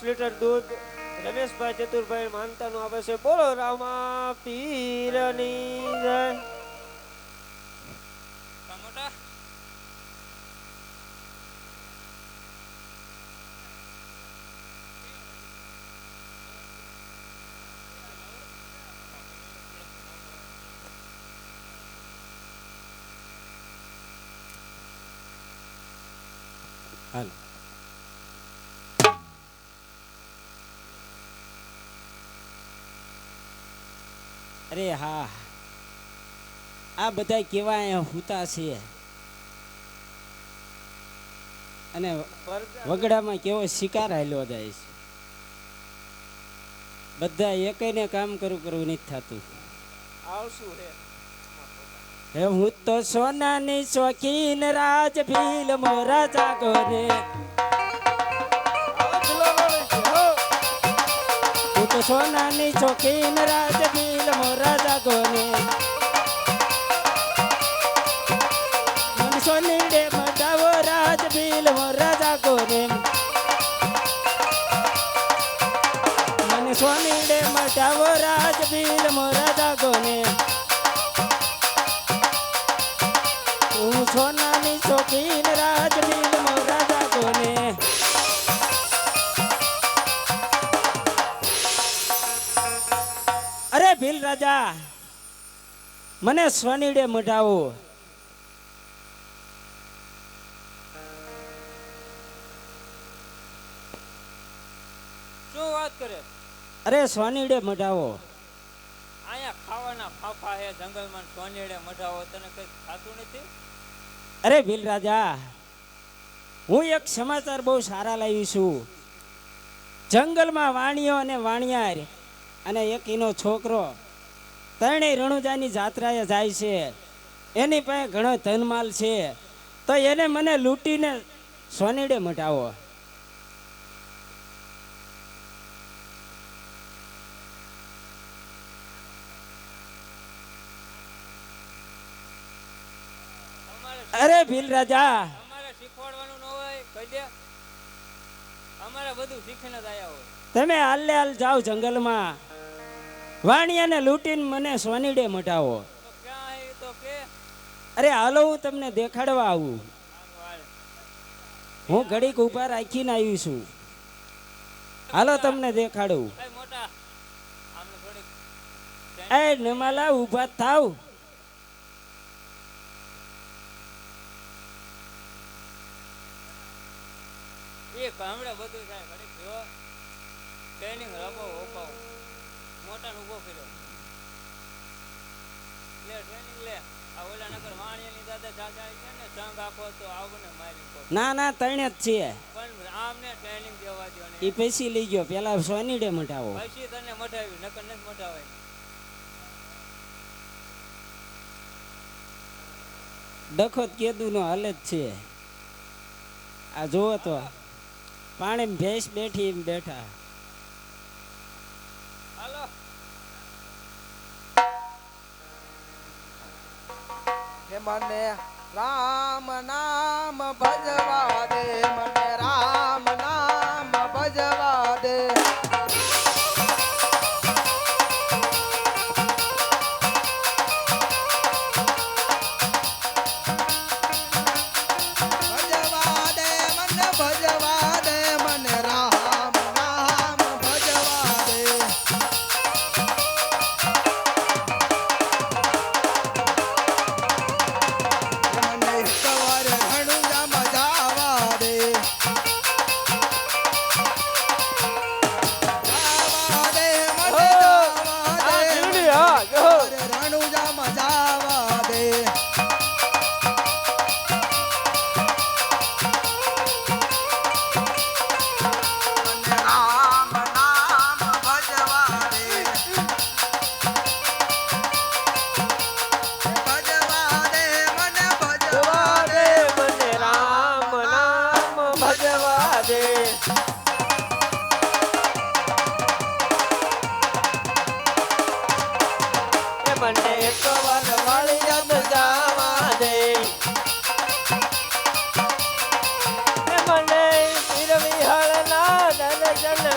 Litre દૂધ રમેશભાઈ ચતુરભાઈ માનતાનું આપે છે બોલો રામા પીરની જય મોટા અરે હા. આ બધા કેવા હુતા છે. અને વગડામાં કેવો શિકાર હાલ્યો જાય છે. બધા એકને કામ કરું કરવું નથી થતું. આવશું હે. હે તો સોનાની શોખીન રાજ ભીલ મોરા જાગો રે તો સોનાની શોખીન રાજ ભીલ મોરા જાગો ને મન સોની ડે મટાવો રાજ ભીલ મોરા જાગો ને મને સોની ડે મટાવો રાજ ભીલ મોરા જાગો ને હું સોનાની રાજા મને સ્વનીડે મઢાવો. શું વાત કરે? અરે સ્વનીડે મઢાવો. અહીંયા ખાવાના ફાફા હે જંગલમાં સોનેડે મઢાવો તને કઈ ખાતું નથી? અરે ભીલ રાજા હું એક સમાચાર બહુ સારા લાવી છું. જંગલમાં વાણિયો અને વાણિયાર અને એક એનો છોકરો ત્રણેય રણુજાની જાત્રાએ જાય છે. એની પાસે ઘણો ધનમાલ છે. તો એને મને લૂંટીને સોનીડે મટાવો. અરે ભીલ રાજા! અમારે શીખવાડવાનું ન હોય કહી દે. અમારે બધું શીખીને જ આયા હોય. તમે હાલ હાલ જાઓ જંગલમાં. વાણિયાને લૂંટીને મને સોનીડે મટાવો અરે હાલો, હું તમને દેખાડવા આવું. હું ઘડીક ઊભા રાખીને આવી છું. હાલો, તમને દેખાડું. એ નમાલા, ઊભા થાવ. એ હમણાં બધું થાય, ઘડીક જો ટ્રેનિંગ રમો ઓપાવો મોટાને ઊભો કર્યો. લે ટ્રેનિંગ લે. આ ઓલા નગર વાણિયાની દાદા ચાચા છે ને સંગ આપો તો આવને મારી ના ના ત્રણે જ છે પણ આમને ટ્રેનિંગ દેવા દો ને. એ પૈસી લઈ ગયો. પેલા સોનીડે મટાવો. પછી તને મટાવ્યું નકર નથી મટાવાય. ડખો કેદું નો હાલ જ છે. આ જોવો તો. પાણી ભેંસ બેઠી એમ બેઠા. મને રામ નામ ભજવા દે મને. Hallelujah.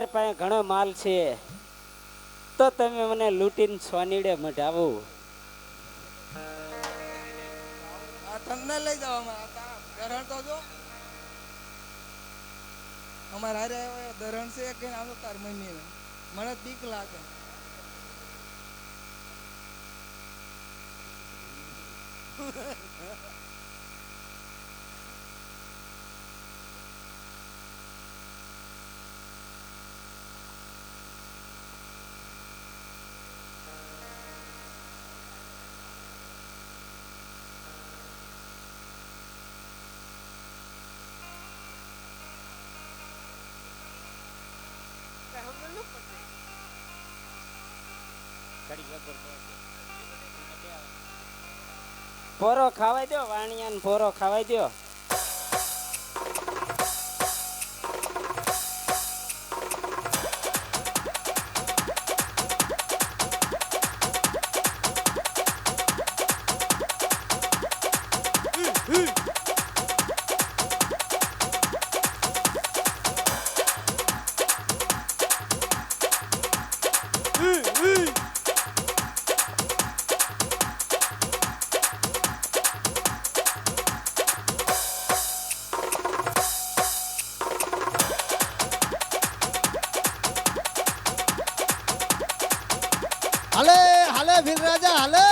વાણિયાર પાસે ઘણો માલ છે, તો તમે મને લૂંટીને સોનીડે મઢાવો તમને લઈ જાવ અમારે. આ તારા ધરણ તો જો. અમારે હારે ધરણ છે કે આમ તો તાર મમ્મી મને બીક લાગે. પોરો ખાવાય દો વાણિયાને ફોરો ખાવાય દો હાલે હાલે રાજા હાલે.